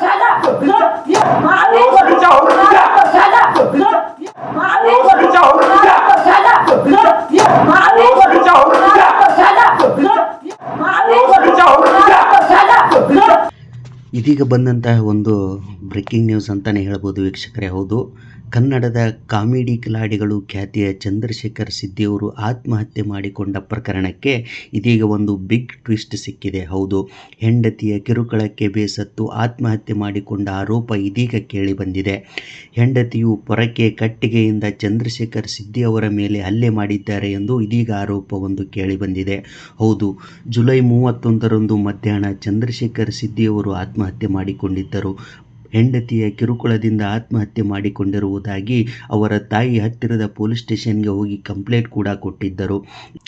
દાદા ಇದೀಗ ಬಂದಂತಹ ಒಂದು ಬ್ರೇಕಿಂಗ್ ನ್ಯೂಸ್ ಅಂತಾನೆ ಹೇಳ್ಬೋದು ವೀಕ್ಷಕರೇ, ಹೌದು. ಕನ್ನಡದ ಕಾಮಿಡಿ ಕಿಲಾಡಿಗಳು ಖ್ಯಾತಿಯ ಚಂದ್ರಶೇಖರ್ ಸಿದ್ದಿಯವರು ಆತ್ಮಹತ್ಯೆ ಮಾಡಿಕೊಂಡ ಪ್ರಕರಣಕ್ಕೆ ಇದೀಗ ಒಂದು ಬಿಗ್ ಟ್ವಿಸ್ಟ್ ಸಿಕ್ಕಿದೆ, ಹೌದು. ಹೆಂಡತಿಯ ಕಿರುಕುಳಕ್ಕೆ ಬೇಸತ್ತು ಆತ್ಮಹತ್ಯೆ ಮಾಡಿಕೊಂಡ ಆರೋಪ ಇದೀಗ ಕೇಳಿ ಬಂದಿದೆ. ಹೆಂಡತಿಯು ಪೊರಕೆ ಕಟ್ಟಿಗೆಯಿಂದ ಚಂದ್ರಶೇಖರ್ ಸಿದ್ದಿ ಅವರ ಮೇಲೆ ಹಲ್ಲೆ ಮಾಡಿದ್ದಾರೆ ಎಂದು ಇದೀಗ ಆರೋಪವೊಂದು ಕೇಳಿ ಬಂದಿದೆ. ಹೌದು, ಜುಲೈ ಮೂವತ್ತೊಂದರಂದು ಮಧ್ಯಾಹ್ನ ಚಂದ್ರಶೇಖರ್ ಸಿದ್ದಿಯವರು ಆತ್ಮಹತ್ಯೆ ಮಾಡಿಕೊಂಡಿದ್ದರು. ಹೆಂಡತಿಯ ಕಿರುಕುಳದಿಂದ ಆತ್ಮಹತ್ಯೆ ಮಾಡಿಕೊಂಡಿರುವುದಾಗಿ ಅವರ ತಾಯಿ ಹತ್ತಿರದ ಪೊಲೀಸ್ ಸ್ಟೇಷನ್ಗೆ ಹೋಗಿ ಕಂಪ್ಲೇಂಟ್ ಕೂಡ ಕೊಟ್ಟಿದ್ದರು.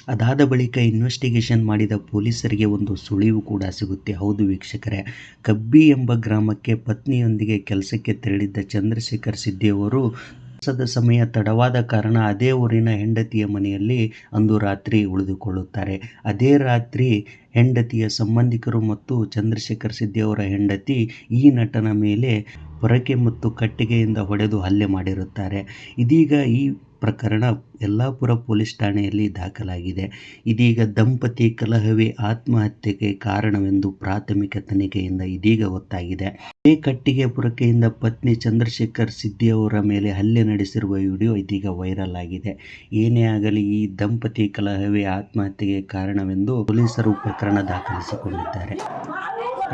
ಅದಾದ ಬಳಿಕ ಇನ್ವೆಸ್ಟಿಗೇಷನ್ ಮಾಡಿದ ಪೊಲೀಸರಿಗೆ ಒಂದು ಸುಳಿವು ಕೂಡ ಸಿಗುತ್ತೆ. ಹೌದು ವೀಕ್ಷಕರೇ, ಕಬ್ಬಿ ಎಂಬ ಗ್ರಾಮಕ್ಕೆ ಪತ್ನಿಯೊಂದಿಗೆ ಕೆಲಸಕ್ಕೆ ತೆರಳಿದ್ದ ಚಂದ್ರಶೇಖರ್ ಸಿದ್ದಿಯವರು ಕೆಲಸದ ಸಮಯ ತಡವಾದ ಕಾರಣ ಅದೇ ಊರಿನ ಹೆಂಡತಿಯ ಮನೆಯಲ್ಲಿ ಅಂದು ರಾತ್ರಿ ಉಳಿದುಕೊಳ್ಳುತ್ತಾರೆ. ಅದೇ ರಾತ್ರಿ ಹೆಂಡತಿಯ ಸಂಬಂಧಿಕರು ಮತ್ತು ಚಂದ್ರಶೇಖರ್ ಸಿದ್ದಿ ಅವರ ಹೆಂಡತಿ ಈ ನಟನ ಮೇಲೆ ಪೊರಕೆ ಮತ್ತು ಕಟ್ಟಿಗೆಯಿಂದ ಹೊಡೆದು ಹಲ್ಲೆ ಮಾಡಿರುತ್ತಾರೆ. ಇದೀಗ ಈ ಪ್ರಕರಣ ಯಲ್ಲಾಪುರ ಪೊಲೀಸ್ ಠಾಣೆಯಲ್ಲಿ ದಾಖಲಾಗಿದೆ. ಇದೀಗ ದಂಪತಿ ಕಲಹವೇ ಆತ್ಮಹತ್ಯೆಗೆ ಕಾರಣವೆಂದು ಪ್ರಾಥಮಿಕ ತನಿಖೆಯಿಂದ ಇದೀಗ ಗೊತ್ತಾಗಿದೆ ಇದೇ ಕಟ್ಟಿಗೆ ಪೊರಕೆಯಿಂದ ಪತ್ನಿ ಚಂದ್ರಶೇಖರ್ ಸಿದ್ದಿ ಅವರ ಮೇಲೆ ಹಲ್ಲೆ ನಡೆಸಿರುವ ವಿಡಿಯೋ ಇದೀಗ ವೈರಲ್ ಆಗಿದೆ. ಏನೇ ಆಗಲಿ ಈ ದಂಪತಿ ಕಲಹವೇ ಆತ್ಮಹತ್ಯೆಗೆ ಕಾರಣವೆಂದು ಪೊಲೀಸರು ಪ್ರಕರಣ ದಾಖಲಿಸಿಕೊಂಡಿದ್ದಾರೆ.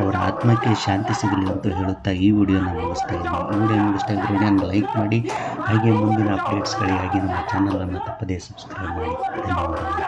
ಅವರ ಆತ್ಮಕ್ಕೆ ಶಾಂತಿ ಸಿಗಲಿ ಅಂತ ಹೇಳುತ್ತಾ ಈ ವಿಡಿಯೋನ ಮುಗಿಸ್ತಾ ಇದ್ದೀನಿ. ವಿಡಿಯೋ ಮುಗಿಸ್ತಾ ಇದ್ದರೆ ನಾನು ಲೈಕ್ ಮಾಡಿ, ಹಾಗೆ ಮುಂದಿನ ಅಪ್ಡೇಟ್ಸ್ಗಳಿಗಾಗಿ ನಮ್ಮ ಚಾನಲನ್ನು ತಪ್ಪದೇ ಸಬ್ಸ್ಕ್ರೈಬ್ ಮಾಡಿ. ಧನ್ಯವಾದಗಳು.